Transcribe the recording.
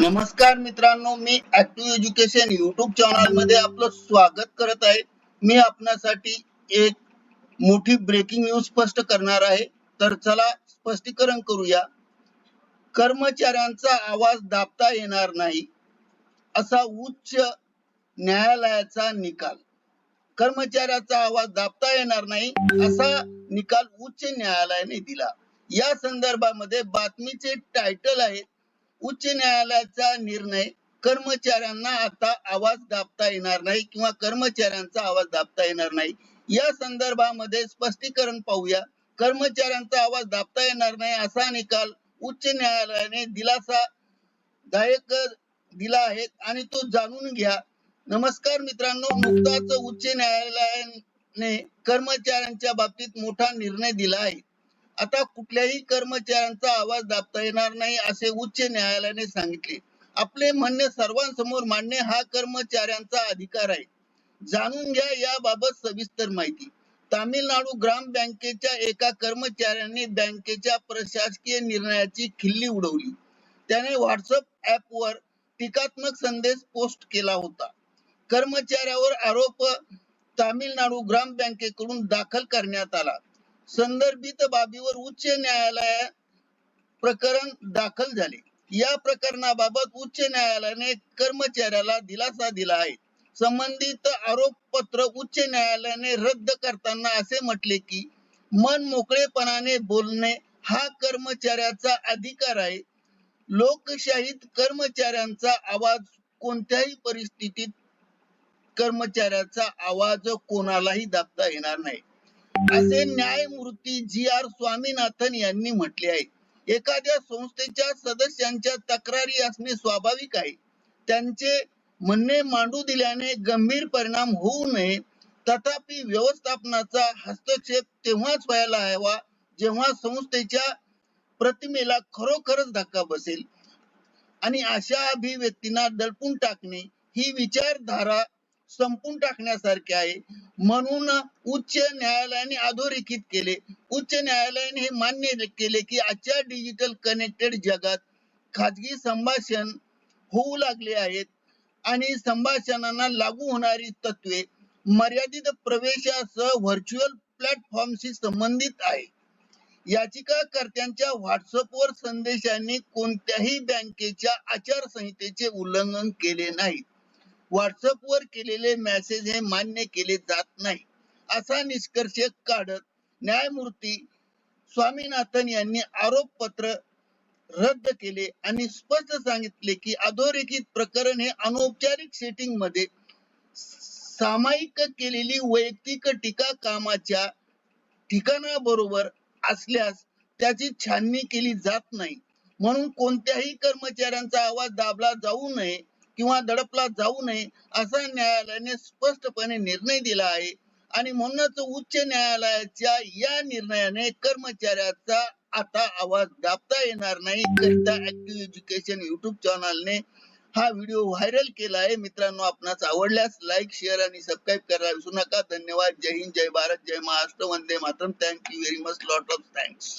नमस्कार मित्रांनो मी ऍक्टिव्ह एज्युकेशन युट्यूब चॅनलमध्ये आपलं स्वागत करत आहे. मी आपणासाठी एक मोठी ब्रेकिंग न्यूज स्पष्ट करणार आहे. तर चला स्पष्टीकरण करूया. कर्मचाऱ्यांचा आवाज दाबता येणार नाही असा उच्च न्यायालयाचा निकाल. कर्मचाऱ्याचा आवाज दाबता येणार नाही असा निकाल उच्च न्यायालयाने दिला. या संदर्भामध्ये बातमीचे टायटल आहे उच्च न्यायालयाचा निर्णय कर्मचाऱ्यांना आता आवाज दाबता येणार नाही किंवा कर्मचाऱ्यांचा आवाज दाबता येणार नाही. या संदर्भामध्ये स्पष्टीकरण पाहूया. कर्मचाऱ्यांचा आवाज दाबता येणार नाही असा निकाल उच्च न्यायालयाने दिलासा दायक दिला आहे आणि तो जाणून घ्या. नमस्कार मित्रांनो नुकताच उच्च न्यायालयाने कर्मचाऱ्यांच्या बाबतीत मोठा निर्णय दिला आहे. आता कुठल्याही कर्मचाऱ्यांचा आवाज दाबता येणार नाही असे उच्च न्यायालयाने सांगितले. आपले म्हणणे सर्वांसमोर मांडणे हा कर्मचाऱ्यांचा अधिकार आहे. जाणून घ्या याबाबत सविस्तर माहिती. तामिळनाडू ग्राम बँकेच्या एका कर्मचाऱ्याने बँकेच्या प्रशासकीय निर्णयाची खिल्ली उडवली. त्याने व्हॉट्सअप ऍप वर टीकात्मक संदेश पोस्ट केला होता. कर्मचाऱ्यावर आरोप तामिळनाडू ग्राम बँकेकडून दाखल करण्यात आला. संदर्भित बाबीवर उच्च न्यायालय प्रकरण दाखल झाले. या प्रकरणाबाबत उच्च न्यायालयाने कर्मचाऱ्याला दिलासा दिला आहे. संबंधित आरोपपत्र उच्च न्यायालयाने रद्द करताना असे म्हटले की मन मोकळेपणाने बोलणे हा कर्मचाऱ्याचा अधिकार आहे. लोकशाहीत कर्मचाऱ्यांचा आवाज कोणत्याही परिस्थितीत कर्मचाऱ्याचा आवाज कोणालाही दाबता येणार नाही. असे न्यायमूर्ती जी आर स्वामीनाथन यांनी म्हटले आहे. एखाद्या संस्थेच्या सदस्यांच्या तक्रारी असणे स्वाभाविक आहे. त्यांचे म्हणणे मांडू दिल्याने गंभीर परिणाम होऊ नये. तथापि व्यवस्थापनाचा हस्तक्षेप तेव्हाच व्हायला हवा जेव्हा संस्थेच्या प्रतिमेला खरोखरच धक्का बसेल. आणि अशा अभिव्यक्तींना दडपून टाकणे ही विचारधारा संपून टाकण्यासारखे आहे. म्हणून उच्च न्यायालयाने अधोरेखित केले. उच्च न्यायालयाने हे मान्य केले की आजच्या डिजिटल कनेक्टेड जगात खाजगी संभाषण होऊ लागले आहेत. आणि संभाषणांना लागू होणारी तत्वे मर्यादित प्रवेशासह व्हर्च्युअल प्लॅटफॉर्मशी संबंधित आहे. याचिकाकर्त्यांच्या व्हॉट्सअपवर संदेशांनी कोणत्याही बँकेच्या आचारसंहितेचे उल्लंघन केले नाही व्हॉट्सअपवर केलेले मेसेज हे मान्य केले जात नाही. असा निष्कर्ष काढत न्यायमूर्ती स्वामीनाथन यांनी आरोपपत्र रद्द केले आणि स्पष्ट सांगितले की अधोरेखित प्रकरण हे अनौपचारिक सेटिंगमध्ये सामायिक केलेली वैयक्तिक टीका कामाच्या ठिकाणाबरोबर असल्यास त्याची छाननी केली जात नाही. म्हणून कोणत्याही कर्मचाऱ्यांचा आवाज दाबला जाऊ नये किंवा दडपला जाऊ नये असा न्यायालयाने स्पष्टपणे निर्णय दिला आहे. आणि म्हणूनच उच्च न्यायालयाच्या या निर्णयाने कर्मचाऱ्याचा आता आवाज दाबता येणार नाही. करिता ऍक्टिव्ह एज्युकेशन युट्यूब चॅनलने हा व्हिडिओ व्हायरल केला आहे. मित्रांनो आपणास आवडल्यास लाईक शेअर आणि सबस्क्राईब करायला विसरू नका. धन्यवाद. जय हिंद जय भारत जय Maharashtra. Vande Mataram. Thank you very much lot of thanks